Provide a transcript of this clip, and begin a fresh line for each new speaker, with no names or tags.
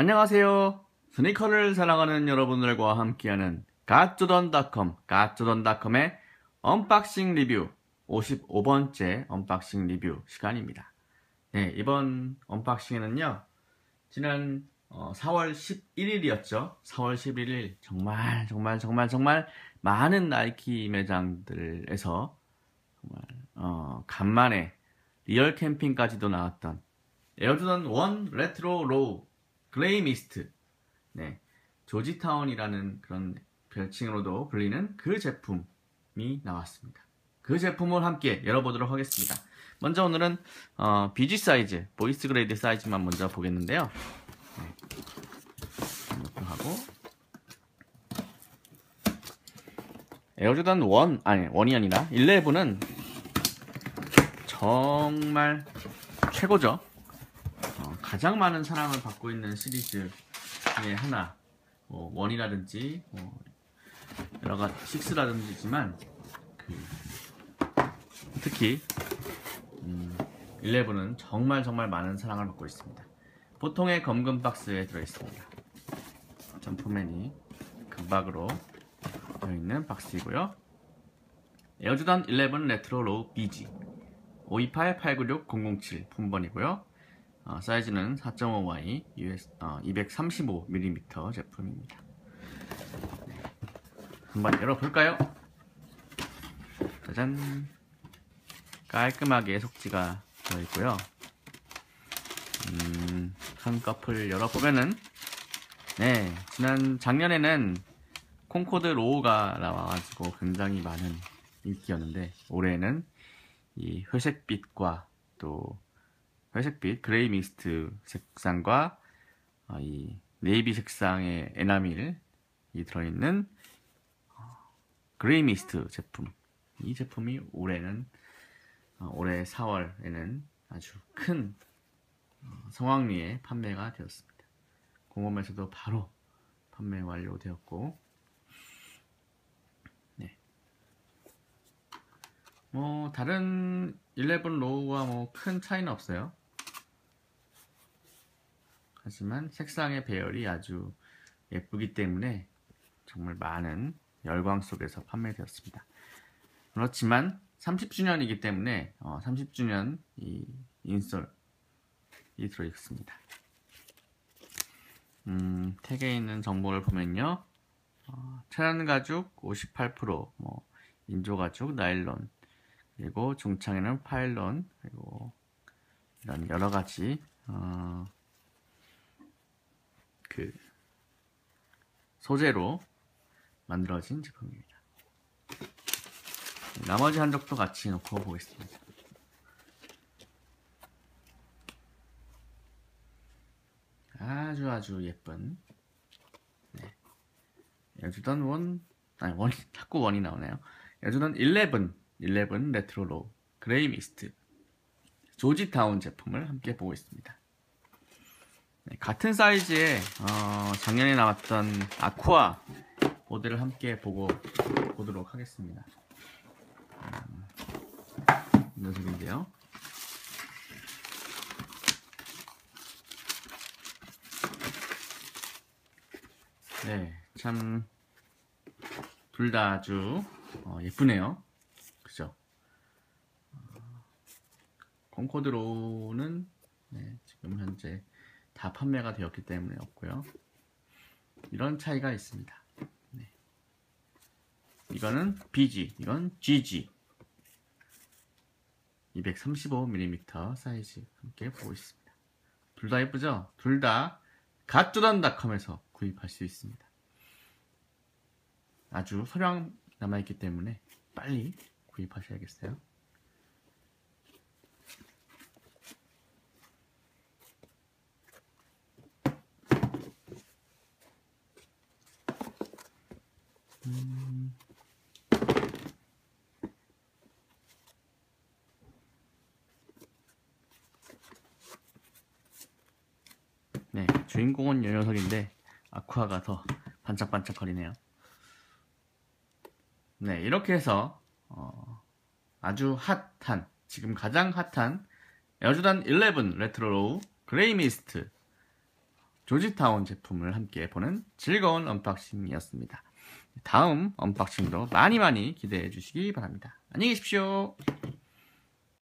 안녕하세요. 스니커를 사랑하는 여러분들과 함께하는 갓조던닷컴, 갓조던닷컴의 언박싱 리뷰 55번째 언박싱 리뷰 시간입니다. 네, 이번 언박싱에는요, 지난 어, 4월 11일이었죠. 4월 11일 정말 정말 정말 정말 많은 나이키 매장들에서 정말 어, 간만에 리얼 캠핑까지도 나왔던 에어조던 1 레트로 로우 그레이 미스트 네, 조지타운이라는 그런 별칭으로도 불리는 그 제품이 나왔습니다. 그 제품을 함께 열어보도록 하겠습니다. 먼저 오늘은 어, BG 사이즈, 보이스 그레이드 사이즈만 먼저 보겠는데요. 네. 이렇게 하고 에어조단 1, 아니 1이 아니라 11은 정말 최고죠. 어, 가장 많은 사랑을 받고 있는 시리즈 중에 하나. 뭐 원이라든지 뭐 여러 가지 식스라든지지만 그 특히 음, 11은 정말 정말 많은 사랑을 받고 있습니다. 보통의 검금 박스에 들어있습니다. 점프맨이 금박으로 되어있는 박스이고요. 에어주단 11 레트로 로우 BG 528-896-007 폰번이고요. 어, 사이즈는 4.5Y US, 어, 235mm 제품입니다. 네. 한번 열어볼까요? 짜잔 깔끔하게 속지가 들어있고요. 음, 한꺼풀 열어보면은 네 지난 작년에는 콩코드 로우가 나와가지고 굉장히 많은 인기였는데 올해는 이 회색빛과 또 회색빛 그레이 미스트 색상과 어, 이 네이비 색상의 에나밀이 들어있는 어, 그레이 미스트 제품 이 제품이 올해는 어, 올해 4월에는 아주 큰 성황리에 판매가 되었습니다. 공홈에서도 바로 판매 완료되었고 네. 뭐 다른 11 로우와 뭐 큰 차이는 없어요. 하지만 색상의 배열이 아주 예쁘기 때문에 정말 많은 열광 속에서 판매되었습니다. 그렇지만 30주년이기 때문에 어, 30주년 이 인솔이 들어있습니다. 음, 택에 있는 정보를 보면요. 어, 천연 가죽 58%, 뭐 인조 가죽, 나일론, 그리고 중창에는 파일론, 그리고 이런 여러 가지 어, 그 소재로 만들어진 제품입니다. 나머지 한쪽도 같이 놓고 보겠습니다. 아주 아주 예쁜 네. 여주던 원 아니 원이 자꾸 원이 나오네요. 여주던 11 11 레트로 로 그레이 미스트 조지타운 제품을 함께 보고 있습니다. 네, 같은 사이즈의 어, 작년에 나왔던 아쿠아 모델을 함께 보고 보도록 하겠습니다. 음, 이 녀석인데요. 네, 참 둘 다 아주 어, 예쁘네요. 그죠? 어, 콩코드로는 네, 지금 현재 다 판매가 되었기 때문에 없고요. 이런 차이가 있습니다. 네. 이거는 BG, 이건 GG. 235mm 사이즈 함께 보고 있습니다. 둘 다 예쁘죠? 둘 다 갓조단닷컴에서 구입할 수 있습니다. 아주 소량 남아있기 때문에 빨리 구입하셔야겠어요. 음... 네, 주인공은 이 녀석인데 아쿠아가 더 반짝반짝거리네요. 네, 이렇게 해서 어, 아주 핫한 지금 가장 핫한 에어조단 11 레트로 로우 그레이 미스트 조지타운 제품을 함께 보는 즐거운 언박싱이었습니다. 다음 언박싱도 많이 많이 기대해 주시기 바랍니다. 안녕히 계십시오.